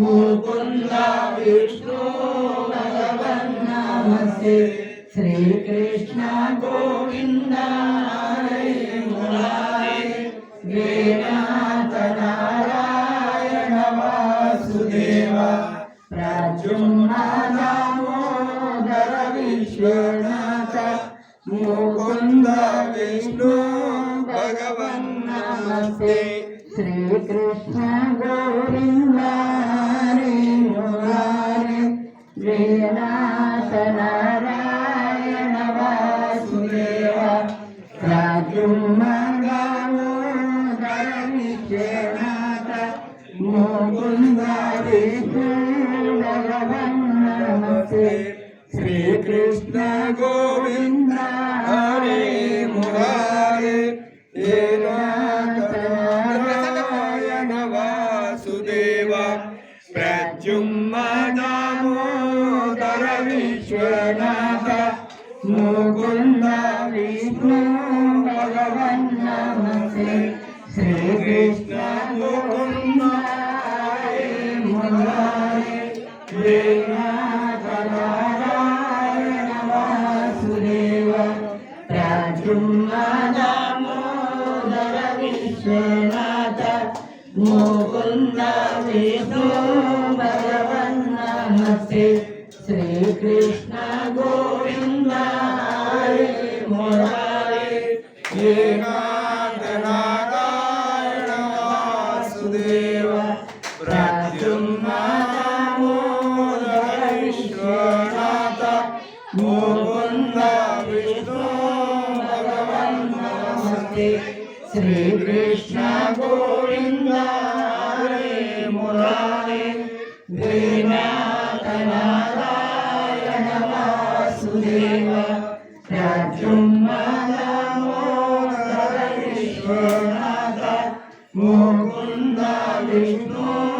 ముకుంద విష్ణు భగవన్ నమస్తే శ్రీకృష్ణ గోవింద రాజుమాదామోదర విశ్వనాథ ముకుంద విష్ణు భగవన్ నమస్తే Srikrishna Govinda Hari Murari Srinatha Narayana Vasudeva రాజుమగమోదర Viswanatha Krishna Govinda Hare Murari Narayana Vasudeva Pratyumma Namo Mukunda Vishnu Bhagavan Namaste Sri Mukunda రాజుమ్మదామోదర Viswanatha Mukunda Vishnu భగవన్ నమస్తే శ్రీకృష్ణ గోవింద హరే మురారి శ్రీనాథ నారాయణ వాసుదేవ రాజుమ్మదామోదర విశ్వనాథ ముకుంద విష్ణు భగవన్ నమస్తే श्रीकृष्ण गोविन्द हरे मुरारे दीनाथनाराय नमसुदेव प्रद्युम्न नमो मुकुन्द विष्णु